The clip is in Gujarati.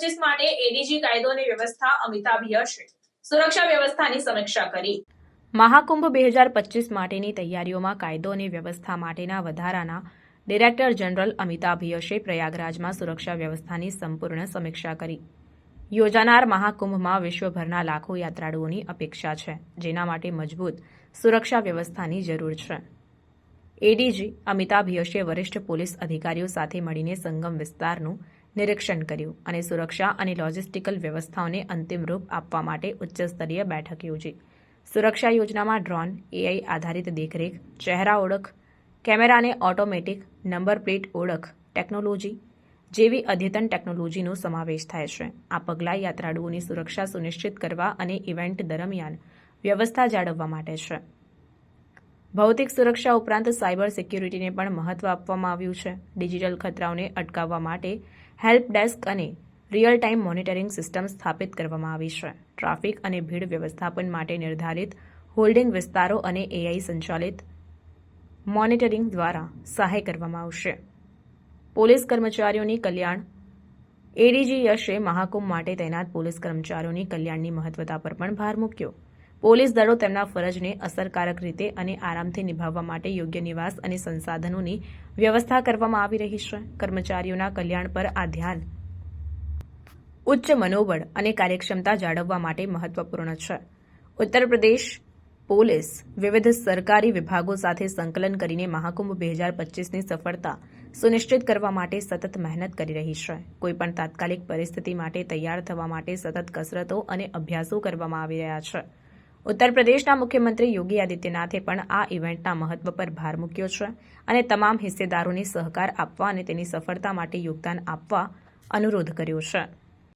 પચીસ માટે એડીજી કાયદો અને વ્યવસ્થા અમિતાભ યશે સુરક્ષા વ્યવસ્થાની સમીક્ષા કરી. મહાકુંભ બે હજાર પચીસ માટેની તૈયારીઓમાં કાયદો અને વ્યવસ્થા માટેના વધારાના ડિરેક્ટર જનરલ અમિતાભ યશે પ્રયાગરાજમાં સુરક્ષા વ્યવસ્થાની સંપૂર્ણ સમીક્ષા કરી. યોજાનાર મહાકુંભમાં વિશ્વભરના લાખો યાત્રાળુઓની અપેક્ષા છે, જેના માટે મજબૂત સુરક્ષા વ્યવસ્થાની જરૂર છે. એડીજી અમિતાભ યશે વરિષ્ઠ પોલીસ અધિકારીઓ સાથે મળીને સંગમ વિસ્તારનું નિરીક્ષણ કર્યું અને સુરક્ષા અને લોજિસ્ટિકલ વ્યવસ્થાઓને અંતિમ રૂપ આપવા માટે ઉચ્ચસ્તરીય બેઠક યોજી. સુરક્ષા યોજનામાં ડ્રોન, એઆઈ આધારિત દેખરેખ, ચહેરા ઓળખ, કેમેરાને ઓટોમેટિક, નંબર પ્લેટ ઓળખ, ટેકનોલોજી જેવી અદ્યતન ટેકનોલોજીનો સમાવેશ થાય છે. આ પગલાં યાત્રાળુઓની સુરક્ષા સુનિશ્ચિત કરવા અને ઇવેન્ટ દરમિયાન વ્યવસ્થા જાળવવા માટે છે. ભૌતિક સુરક્ષા ઉપરાંત સાયબર સિક્યુરિટીને પણ મહત્વ આપવામાં આવ્યું છે. ડિજિટલ ખતરાઓને અટકાવવા માટે હેલ્પ ડેસ્ક અને રિયલ ટાઈમ મોનિટરિંગ સિસ્ટમ સ્થાપિત કરવામાં આવી છે. ટ્રાફિક અને ભીડ વ્યવસ્થાપન માટે નિર્ધારિત હોલ્ડિંગ વિસ્તારો અને એઆઈ સંચાલિત મોનિટરિંગ દ્વારા સહાય કરવામાં આવશે. પોલીસ કર્મચારીઓની કલ્યાણ એડીજી યશે મહાકુંભ માટે તૈનાત પોલીસ કર્મચારીઓની કલ્યાણની મહત્વતા પર પણ ભાર મૂક્યો. પોલીસ દળો તેમના ફરજને અસરકારક રીતે અને આરામથી નિભાવવા માટે યોગ્ય નિવાસ અને સંસાધનોની વ્યવસ્થા કરવામાં આવી રહી છે. કર્મચારીઓના કલ્યાણ પર આ ધ્યાન ઉચ્ચ મનોબળ અને કાર્યક્ષમતા જાળવવા માટે મહત્વપૂર્ણ છે. ઉત્તર પ્રદેશ પોલીસ વિવિધ સરકારી વિભાગો સાથે સંકલન કરીને મહાકુંભ બે હજાર પચીસની સફળતા સુનિશ્ચિત કરવા માટે સતત મહેનત કરી રહી છે. કોઈપણ તાત્કાલિક પરિસ્થિતિ માટે તૈયાર થવા માટે સતત કસરતો અને અભ્યાસો કરવામાં આવી રહ્યા છે. ઉત્તર પ્રદેશના મુખ્યમંત્રી યોગી આદિત્યનાથે પણ આ ઇવેન્ટના મહત્વ પર ભાર મૂક્યો છે અને તમામ હિસ્સેદારોને સહકાર આપવા અને તેની સફળતા માટે યોગદાન આપવા અનુરોધ કર્યો છે.